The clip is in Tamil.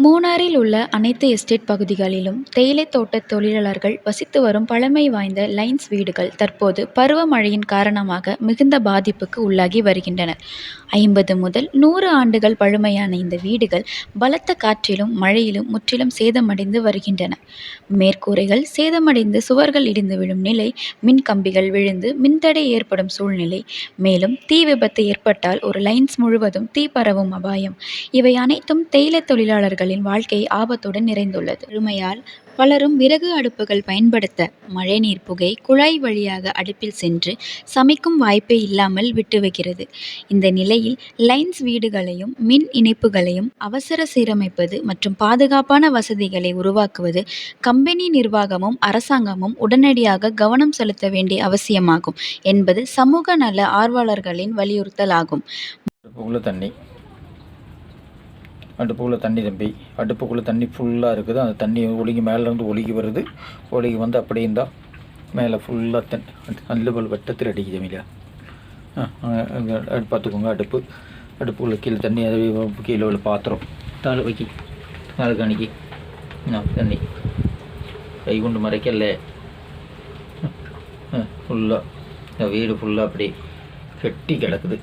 மூணாறில் உள்ள அனைத்து எஸ்டேட் பகுதிகளிலும் தேயிலைத் தோட்டத் தொழிலாளர்கள் வசித்து வரும் பழமை வாய்ந்த லைன்ஸ் வீடுகள் தற்போது பருவமழையின் காரணமாக மிகுந்த பாதிப்புக்கு உள்ளாகி வருகின்றன. ஐம்பது முதல் நூறு ஆண்டுகள் பழமையான இந்த வீடுகள் பலத்த காற்றிலும் மழையிலும் முற்றிலும் சேதமடைந்து வருகின்றன. மேற்கூரைகள் சேதமடைந்து சுவர்கள் இடிந்து விழும் நிலை மின் கம்பிகள் விழுந்து மின்தடை ஏற்படும் சூழ்நிலை மேலும் தீ விபத்து ஏற்பட்டால் ஒரு லைன்ஸ் முழுவதும் தீ பரவும் அபாயம் இவை அனைத்தும் தேயிலை தொழிலாளர்கள் தொழிலாளர்களின் வாழ்க்கை ஆபத்துடன் நிறைந்துள்ளது. வறுமையால் பலரும் விறகு அடுப்புகள் பயன்படுத்த மழைநீர் புகை குழாய் வழியாக அடுப்பில் சென்று சமைக்கும் வாய்ப்பே இல்லாமல் விட்டுவைக்கிறது. இந்த நிலையில் லைன்ஸ் வீடுகளையும் மின் இணைப்புகளையும் அவசர சீரமைப்பது மற்றும் பாதுகாப்பான வசதிகளை உருவாக்குவது கம்பெனி நிர்வாகமும் அரசாங்கமும் உடனடியாக கவனம் செலுத்த வேண்டிய அவசியமாகும் என்பது சமூக நல ஆர்வலர்களின் வலியுறுத்தலாகும். அடுப்புக்குள்ளே தண்ணி அடுப்புக்குள்ளே தண்ணி தம்பி. அடுப்புக்குள்ளே தண்ணி ஃபுல்லாக இருக்குது. அந்த தண்ணி ஒழுங்கி மேலேருந்து ஒழுகி வருது. ஒழுகி வந்து அப்படியே இருந்தால் மேலே ஃபுல்லாக தன் நல்ல போல் வெட்டத்தில் அடிக்குது தம்பியா ஆ அடுப்பு பார்த்துக்கோங்க அடுப்பு. அடுப்புக்குள்ளே கீழே தண்ணி அது கீழே உள்ள பாத்திரம். தாழ் வைக்கி. தாழ் காணிக்கி ஆ தண்ணி. கை கொண்டு மறைக்கல ஃபுல்லாக வீடு ஃபுல்லாக அப்படியே கெட்டி கிடக்குது.